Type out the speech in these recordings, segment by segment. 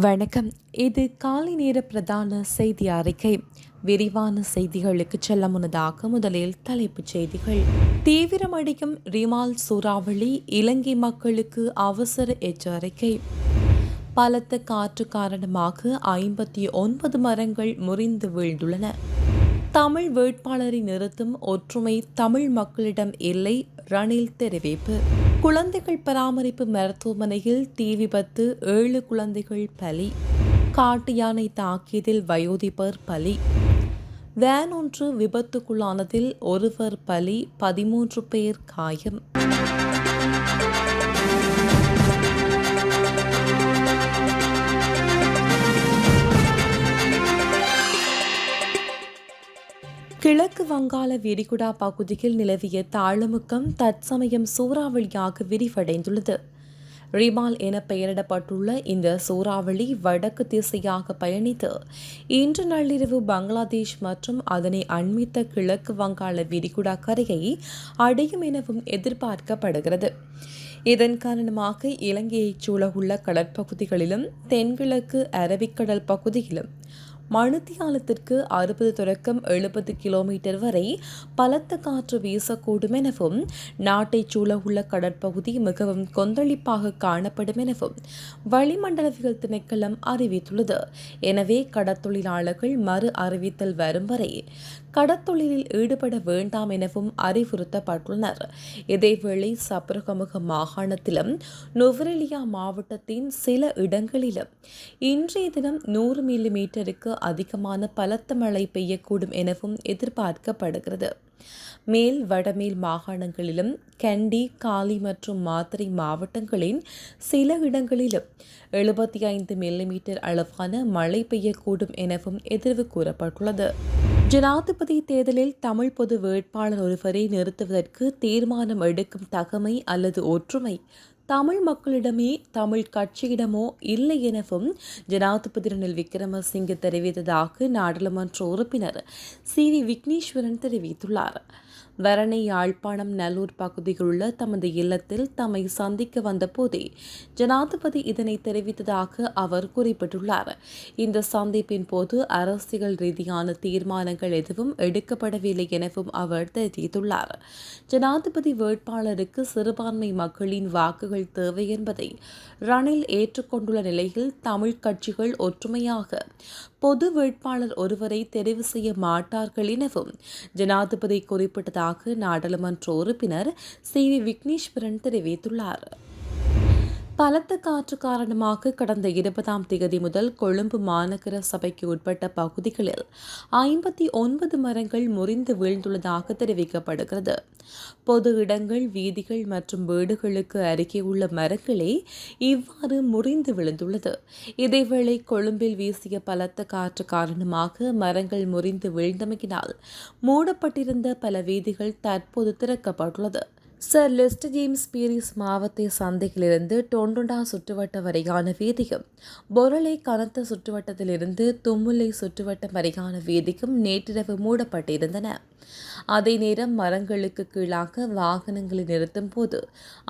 வணக்கம். இது காலை நேர பிரதான செய்தி அறிக்கை. விரிவான செய்திகளுக்கு செல்ல முன்னதாக முதலில் தலைப்புச் செய்திகள். தீவிரமடையும் ரிமால் சூறாவளி இலங்கை மக்களுக்கு அவசர எச்சரிக்கை. பலத்த காற்று காரணமாக ஐம்பத்தி ஒன்பது மரங்கள் முறிந்து வீழ்ந்துள்ளன. தமிழ் வேட்பாளரை நிறுத்தும் ஒற்றுமை தமிழ் மக்களிடம் இல்லை ரணில் தெரிவிப்பு. குழந்தைகள் பராமரிப்பு மருத்துவமனையில் தீ விபத்து ஏழு குழந்தைகள் பலி காட்டு யானை தாக்கியதில் வயோதிபர் பலி. வேன் ஒன்று விபத்துக்குள்ளானதில் ஒருவர் பலி பதிமூன்று பேர் காயம். கிழக்கு வங்காள விரிகுடா பகுதியில் நிலவிய தாழ்முக்கம் தற்சமயம் சூறாவளியாக விரிவடைந்துள்ளது. ரிமால் என பெயரிடப்பட்டுள்ள இந்த சூறாவளி வடக்கு திசையாக பயணித்து இன்று நள்ளிரவு பங்களாதேஷ் மற்றும் அதனை அண்மித்த கிழக்கு வங்காள விரிகுடா கரையை அடையும் எனவும் எதிர்பார்க்கப்படுகிறது. இதன் காரணமாக இலங்கையைச் சூழவுள்ள கடற்பகுதிகளிலும் தென்கிழக்கு அரபிக்கடல் பகுதியிலும் மணித்தியாலத்திற்கு அறுபது தொடக்கம் எழுபது கிலோமீட்டர் வரை பலத்த காற்று வீசக்கூடும் எனவும் நாட்டைச் சூழவுள்ள கடற்பகுதி மிகவும் கொந்தளிப்பாக காணப்படும் எனவும் வளிமண்டலவியல் திணைக்களம் அறிவித்துள்ளது. எனவே கடற்தொழிலாளர்கள் மறு அறிவித்தல் வரும் வரை கடத்தொழிலில் ஈடுபட வேண்டாம் எனவும் அறிவுறுத்தப்பட்டுள்ளனர். இதேவேளை சப்ரகமுக மாகாணத்திலும் நுவரெலியா மாவட்டத்தின் சில இடங்களிலும் இன்றைய தினம் நூறு மில்லி மீட்டருக்கு அதிகமான பலத்த மழை பெய்யக்கூடும் எனவும் எதிர்பார்க்கப்படுகிறது. மேல் வடமேல் மாகாணங்களிலும் கண்டி காலி மற்றும் மாத்திரை மாவட்டங்களின் சில இடங்களிலும் எழுபத்தி ஐந்து மில்லிமீட்டர் அளவான மழை பெய்யக்கூடும் எனவும் எதிர்வு கூறப்பட்டுள்ளது. ஜனாதிபதி தேர்தலில் தமிழ் பொது வேட்பாளர் ஒருவரை நிறுத்துவதற்கு தீர்மானம் எடுக்கும் தகமை அல்லது ஒற்றுமை தமிழ் மக்களிடமே தமிழ் கட்சியிடமோ இல்லை எனவும் ஜனாதிபதி ரணில் விக்ரமசிங்கே தெரிவித்ததாக நாடாளுமன்ற உறுப்பினர் சி வி விக்னேஸ்வரன் தெரிவித்துள்ளார். வரணை யாழ்ப்பாணம் நல்லூர் பகுதியில் உள்ள தமது இல்லத்தில் தம்மை சந்திக்க வந்தபோதே ஜனாதிபதி இதனை தெரிவித்ததாக அவர் குறிப்பிட்டுள்ளார். இந்த சந்திப்பின் போது அரசியல் ரீதியான தீர்மானங்கள் எதுவும் எடுக்கப்படவில்லை எனவும் அவர் தெரிவித்துள்ளார். ஜனாதிபதி வேட்பாளருக்கு சிறுபான்மை மக்களின் வாக்குகள் தேவை என்பதை ரணில் ஏற்றுக்கொண்டுள்ள நிலையில் தமிழ் கட்சிகள் ஒற்றுமையாக பொது வேட்பாளர் ஒருவரை தெரிவு செய்ய மாட்டார்கள் எனவும் ஜனாதிபதி குறிப்பிட்டதாக நாடாளுமன்ற உறுப்பினர் சி வி விக்னேஸ்வரன் தெரிவித்துள்ளார். பலத்த காற்று காரணமாக கடந்த இருபதாம் தேதி முதல் கொழும்பு மாநகர சபைக்கு உட்பட்ட பகுதிகளில் ஐம்பத்தி ஒன்பது மரங்கள் முறிந்து வீழ்ந்துள்ளதாக தெரிவிக்கப்படுகிறது. பொது இடங்கள் வீதிகள் மற்றும் வீடுகளுக்கு அருகே உள்ள மரங்களே இவ்வாறு முறிந்து விழுந்துள்ளது. இதேவேளை கொழும்பில் வீசிய பலத்த காற்று காரணமாக மரங்கள் முறிந்து வீழ்ந்தமையினால் மூடப்பட்டிருந்த பல வீதிகள் தற்போது திறக்கப்பட்டுள்ளது. சர் லெஸ்ட் ஜேம்ஸ் பீரிஸ் மாவட்ட சந்தையிலிருந்து டொண்டுண்டா சுற்றுவட்டம் வரையான வீதியும் பொருளை கனத்த சுற்றுவட்டத்திலிருந்து தும்முலை சுற்றுவட்டம் வரையான வீதியும் நேற்றிரவு மூடப்பட்டிருந்தன. அதே நேரம் மரங்களுக்கு கீழாக வாகனங்களை நிறுத்தும் போது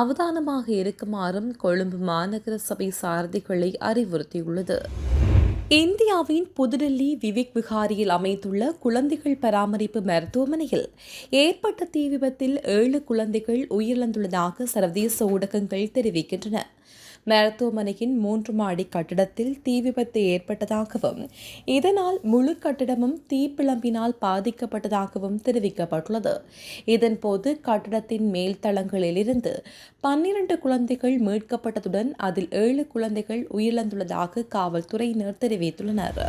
அவதானமாக இருக்குமாறும் கொழும்பு மாநகர சபை சாரதிகளை அறிவுறுத்தியுள்ளது. இந்தியாவின் புதுடெல்லி விவேக் விகாரியில் அமைந்துள்ள குழந்தைகள் பராமரிப்பு மருத்துவமனையில் ஏற்பட்ட தீ விபத்தில் ஏழு குழந்தைகள் உயிரிழந்துள்ளதாக சர்வதேச ஊடகங்கள் தெரிவிக்கின்றன. மருத்துவமனையின் மூன்று மாடி கட்டிடத்தில் தீ விபத்து ஏற்பட்டதாகவும் இதனால் முழு கட்டிடமும் தீப்பிழம்பினால் பாதிக்கப்பட்டதாகவும் தெரிவிக்கப்பட்டுள்ளது. இதன்போது கட்டிடத்தின் மேல் தளங்களிலிருந்து பன்னிரண்டு குழந்தைகள் மீட்கப்பட்டதுடன் அதில் ஏழு குழந்தைகள் உயிரிழந்துள்ளதாக காவல்துறையினர் தெரிவித்துள்ளனர்.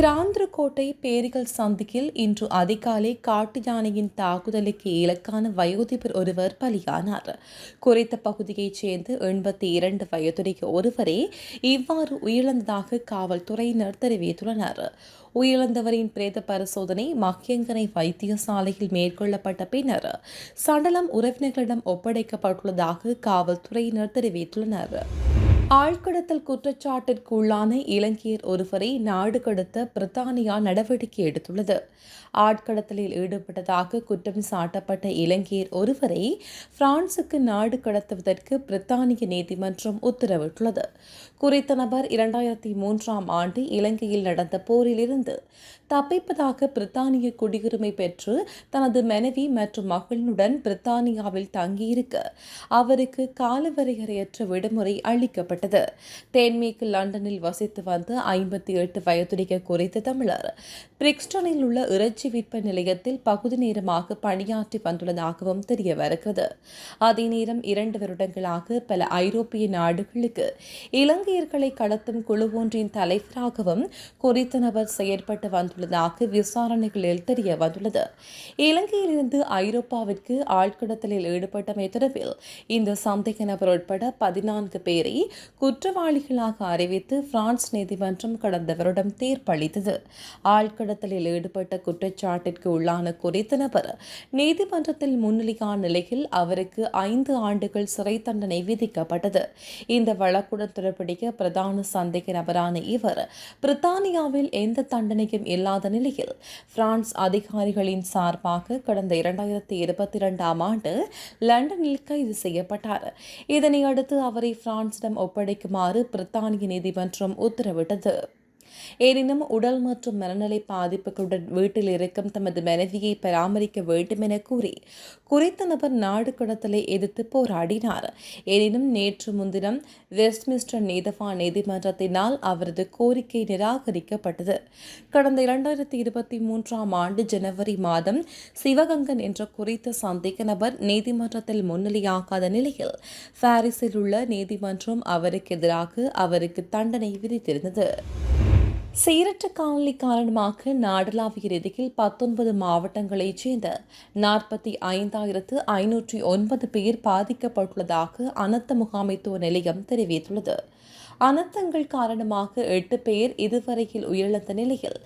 கிராந்திரக்கோட்டை பேரிகள் சந்திக்கில் இன்று அதிகாலை காட்டு யானையின் தாக்குதலுக்கு இலக்கான வயோதிபர் ஒருவர் பலியானார். குறித்த பகுதியைச் சேர்ந்து எண்பத்தி இரண்டு வயதுடைய ஒருவரே இவ்வாறு உயிரிழந்ததாக காவல்துறையினர் தெரிவித்துள்ளனர். உயிரிழந்தவரின் பிரேத பரிசோதனை மக்கியங்கனை வைத்தியசாலையில் மேற்கொள்ளப்பட்ட பின்னர் சடலம் உறவினர்களிடம் ஒப்படைக்கப்பட்டுள்ளதாக காவல்துறையினர் தெரிவித்துள்ளனர். ஆழ்கடத்தல் குற்றச்சாட்டிற்குள்ளான இலங்கையர் ஒருவரை நாடு கடத்த பிரித்தானியா நடவடிக்கை எடுத்துள்ளது. ஆட்கடத்தலில் ஈடுபட்டதாக குற்றம் சாட்டப்பட்ட இலங்கையர் ஒருவரை பிரான்சுக்கு நாடு கடத்துவதற்கு பிரித்தானிய நீதிமன்றம் உத்தரவிட்டுள்ளது. குறித்த நபர் இரண்டாயிரத்தி மூன்றாம் ஆண்டு இலங்கையில் நடந்த போரிலிருந்து தப்பிப்பதாக பிரித்தானிய குடியுரிமை பெற்று தனது மனைவி மற்றும் மகளுடன் பிரித்தானியாவில் தங்கியிருக்க அவருக்கு காலவரையறையற்ற விடுமுறை அளிக்கப்பட்டது. தென்மேற்கு லண்டனில் வசித்து வந்த ஐம்பத்தி எட்டு வயதுடைய குறித்த தமிழர் பிரிக்ஸ்டனில் உள்ள இறைச்சி விற்பனை நிலையத்தில் பகுதி நேரமாக பணியாற்றி வந்துள்ளதாகவும் தெரிய வருகிறது அதே நேரம் இரண்டு வருடங்களாக பல ஐரோப்பிய நாடுகளுக்கு இலங்கையர்களை கடத்தும் குழு ஒன்றின் தலைவராகவும் குறித்த நபர் செயற்பட்டு வந்துள்ளதாக விசாரணைகளில் தெரிய வந்துள்ளது இலங்கையிலிருந்து ஐரோப்பாவிற்கு ஆழ்கடத்தலில் ஈடுபட்டமை தொடர்பில் இந்த சந்தேக நபர் உட்பட பதினான்கு பேரை குற்றவாளிகளாக அறிவித்து பிரான்ஸ் நீதிமன்றம் கடந்த வருடம் தீர்ப்பளித்தது. ஆழ்கடத்தலில் ஈடுபட்ட குற்றச்சாட்டிற்கு உள்ளான குறித்த நபர் நீதிமன்றத்தில் முன்னிலையான நிலையில் அவருக்கு ஐந்து ஆண்டுகள் சிறை தண்டனை விதிக்கப்பட்டது. இந்த வழக்குடன் தொடர்புடைய பிரதான சந்தேக நபரான இவர் பிரித்தானியாவில் எந்த தண்டனையும் இல்லாத நிலையில் பிரான்ஸ் அதிகாரிகளின் சார்பாக கடந்த இரண்டாயிரத்தி இருபத்தி இரண்டாம் ஆண்டு லண்டனில் கைது செய்யப்பட்டார். இதனையடுத்து அவரை பிரான்சிடம் ஒப்படைக்குமாறு பிரித்தானிய நீதிமன்றம் உத்தரவிட்டது. எனினும் உடல் மற்றும் மனநிலை பாதிப்புகளுடன் வீட்டில் இருக்கும் தமது மனைவியை பராமரிக்க வேண்டும் என கூறி குறித்த நபர் நாடு கடத்தலை எதிர்த்து போராடினார். எனினும் நேற்று முன்தினம் வெஸ்ட்மிஸ்டர் நீதவான் நீதிமன்றத்தினால் அவரது கோரிக்கை நிராகரிக்கப்பட்டது. கடந்த இரண்டாயிரத்தி இருபத்தி மூன்றாம் ஆண்டு ஜனவரி மாதம் சிவகங்கன் என்ற குறித்த சந்தேக நபர் நீதிமன்றத்தில் முன்னிலையாகாத நிலையில் பாரிஸில் உள்ள நீதிமன்றம் அவருக்கு எதிராக அவருக்கு தண்டனை விதித்திருந்தது. சீரற்ற காலனி காரணமாக நாடளாவிய ரீதியில் பத்தொன்பது மாவட்டங்களைச் சேர்ந்த நாற்பத்தி ஐந்தாயிரத்து ஐநூற்றி ஒன்பது பேர் பாதிக்கப்பட்டுள்ளதாக அனர்த்த முகாமைத்துவ நிலையம் தெரிவித்துள்ளது. அனர்த்தங்கள் காரணமாக எட்டு பேர் இதுவரையில் உயிரிழந்த நிலையில்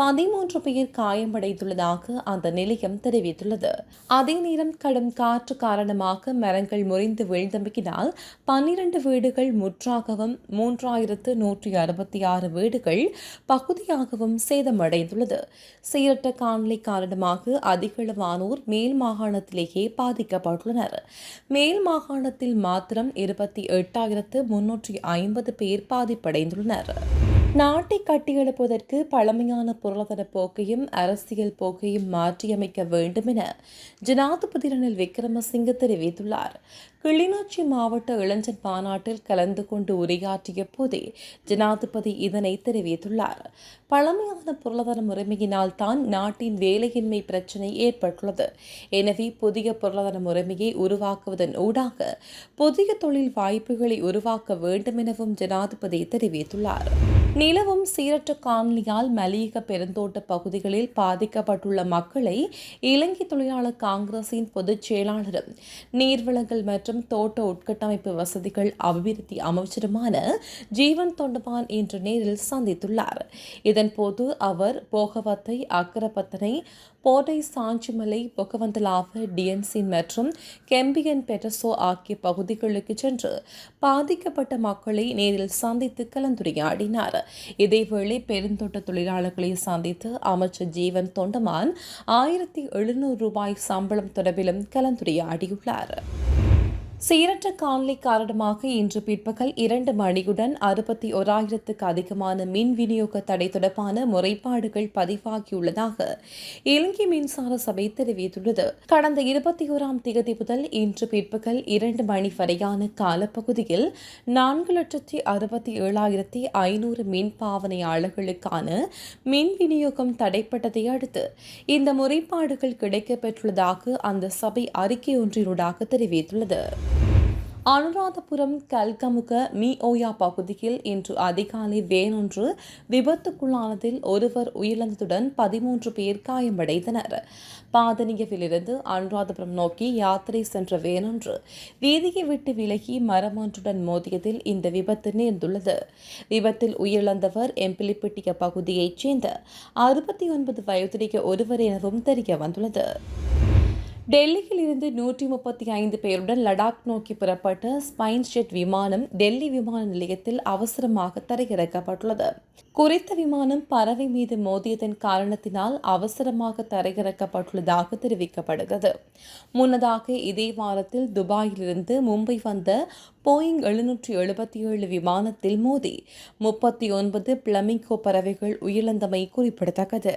பதிமூன்று பேர் காயமடைந்துள்ளதாக அந்த நிலையம் தெரிவித்துள்ளது. அதே நேரம் கடும் காற்று காரணமாக மரங்கள் முறிந்து வீழ்ந்தமையினால் பன்னிரண்டு வீடுகள் முற்றாகவும் மூன்றாயிரத்து நூற்றி அறுபத்தி ஆறு வீடுகள் பகுதியாகவும் சேதமடைந்துள்ளது. சீரற்ற காணொலி காரணமாக அதிகளவானோர் மேல் மாகாணத்திலேயே பாதிக்கப்பட்டுள்ளனர். மேல் மாகாணத்தில் மாத்திரம் இருபத்தி எட்டாயிரத்து முன்னூற்றி ஐம்பது பேர் பாதிப்படைந்துள்ளனர். நாட்டை கட்டியெழுப்பதற்கு பழமையான பொருளாதார போக்கையும் அரசியல் போக்கையும் மாற்றியமைக்க வேண்டும் என ஜனாதிபதி ரணில் விக்ரமசிங்க தெரிவித்துள்ளார். கிளிநொச்சி மாவட்ட இளைஞர் மாநாட்டில் கலந்து கொண்டு உரையாற்றிய போதே ஜனாதிபதி இதனை தெரிவித்துள்ளார். பழமையான பொருளாதார முறைமையினால் தான் நாட்டின் வேலையின்மை பிரச்சினை ஏற்பட்டுள்ளது. எனவே புதிய பொருளாதார முறைமையை உருவாக்குவதன் ஊடாக புதிய தொழில் வாய்ப்புகளை உருவாக்க வேண்டும் எனவும் ஜனாதிபதி தெரிவித்துள்ளார். நிலவும் சீரற்ற காணொலியால் மலிக பெருந்தோட்ட பகுதிகளில் பாதிக்கப்பட்டுள்ள மக்களை இலங்கை தொழிலாளர் காங்கிரசின் பொதுச் செயலாளரும் நீர்வளங்கள் மற்றும் தோட்ட உட்கட்டமைப்பு வசதிகள் அபிவிருத்தி அமைச்சருமான ஜீவன் தொண்டமான் இன்று நேரில் சந்தித்துள்ளார். இதன்போது அவர் போகவத்தை அக்கரப்பத்தனை போடை சாஞ்சிமலை பொகவந்தலாவ டிஎன்சி மற்றும் கெம்பியன் பெட்டசோ ஆகிய பகுதிகளுக்கு சென்று பாதிக்கப்பட்ட மக்களை நேரில் சந்தித்து கலந்துரையாடினார். இதேவேளை பெருந்தோட்ட தொழிலாளர்களை சந்தித்து அமைச்சர் ஜீவன் தொண்டமான் ஆயிரத்தி எழுநூறு ரூபாய் சம்பளம் தொடர்பிலும் கலந்துரையாடியுள்ளார். சீரற்ற காலநிலை காரணமாக இன்று பிற்பகல் இரண்டு மணியுடன் அறுபத்தி ஓராயிரத்துக்கு அதிகமான மின் விநியோக தடை தொடர்பான முறைப்பாடுகள் பதிவாகியுள்ளதாக இலங்கை மின்சார சபை தெரிவித்துள்ளது. கடந்த இருபத்தி ஓராம் தேதி முதல் இன்று பிற்பகல் இரண்டு மணி வரையான காலப்பகுதியில் நான்கு லட்சத்தி அறுபத்தி ஏழாயிரத்தி ஐநூறு மின் பாவனையாளர்களுக்கான மின் விநியோகம் தடைப்பட்டதை அடுத்து இந்த முறைப்பாடுகள் கிடைக்கப்பெற்றுள்ளதாக அந்த சபை அறிக்கை ஒன்றினூடாக தெரிவித்துள்ளது. அனுராதபுரம் கல்கமுக மிஓயா பகுதியில் இன்று அதிகாலை வேனொன்று விபத்துக்குள்ளானதில் ஒருவர் உயிரிழந்ததுடன் பதிமூன்று பேர் காயமடைந்தனர். பாதனியவிலிருந்து அனுராதபுரம் நோக்கி யாத்திரை சென்ற வேனொன்று வீதியை விட்டு விலகி மரம் ஒன்றுடன் மோதியதில் இந்த விபத்து நேர்ந்துள்ளது. விபத்தில் உயிரிழந்தவர் எம்பிலிப்பிட்டிய பகுதியைச் சேர்ந்த அறுபத்தி ஒன்பது வயதுடைய ஒருவர் எனவும் தெரிய வந்துள்ளது. டெல்லியில் இருந்து நூற்றி முப்பத்தி ஐந்து பேருடன் லடாக் நோக்கி புறப்பட்ட ஸ்பைன் ஜெட் விமானம் டெல்லி விமான நிலையத்தில் அவசரமாக தரையிறக்கப்பட்டுள்ளது. குறித்த விமானம் பறவை மீது மோதியதன் காரணத்தினால் அவசரமாக தரையிறக்கப்பட்டுள்ளதாக தெரிவிக்கப்படுகிறது. முன்னதாக இதே வாரத்தில் துபாயிலிருந்து மும்பை வந்த போயிங் எழுநூற்றி எழுபத்தி ஏழு விமானத்தில் மோதி முப்பத்தி ஒன்பது பிளமிங்கோ பறவைகள் உயிரிழந்தமை குறிப்பிடத்தக்கது.